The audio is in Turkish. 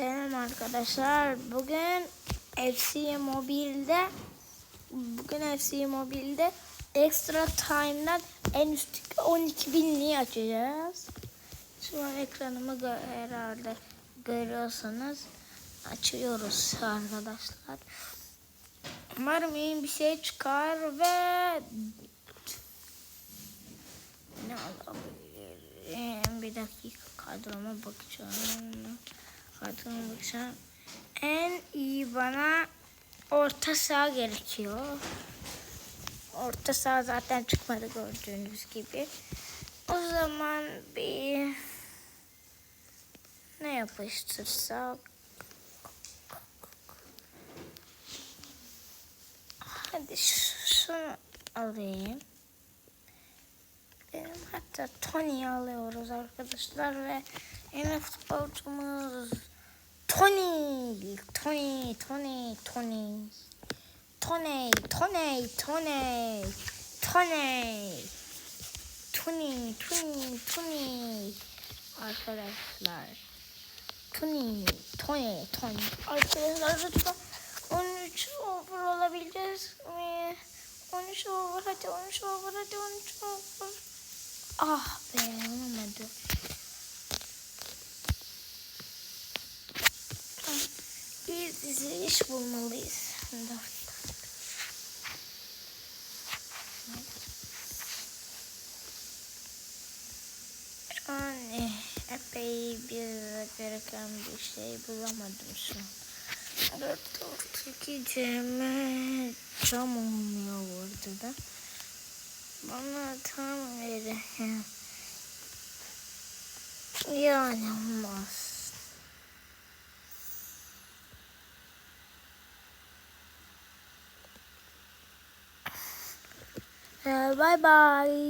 Selam arkadaşlar. Bugün FC Mobile'de bugün FC Mobile'de Extra Time'dan en üstteki 12 binliği açacağız. Şu an ekranımı gö- herhalde görüyorsanız açıyoruz arkadaşlar. Umarım iyi bir şey çıkar ve ne alabilirim? Bir dakika kadroma bakacağım. Kadroma bakacağım. En iyi bana orta saha gerekiyor. Orta saha zaten çıkmadı gördüğünüz gibi. O zaman bir ne yapıştırsak? Hadi şunu alayım. Benim hatta Tony'yi alıyoruz arkadaşlar ve yeni futbolcumuz Tony. Tony, Tony, Tony. Tony, Tony, Tony. Tony. Tony, Tony, Tony. Arkadaşlar. Tony, Tony, Tony. Arkadaşlar lütfen 13 over olabileceğiz mi? 13 over hadi 13 over hadi 13 over. Ah be olmadı. Bir iş bulmalıyız. Eh, epey bir gereken bir şey bulamadım şu an. Dört iki ceme cam olmuyor burada da. Bana tam verin. Yani olmaz. Uh, bye bye.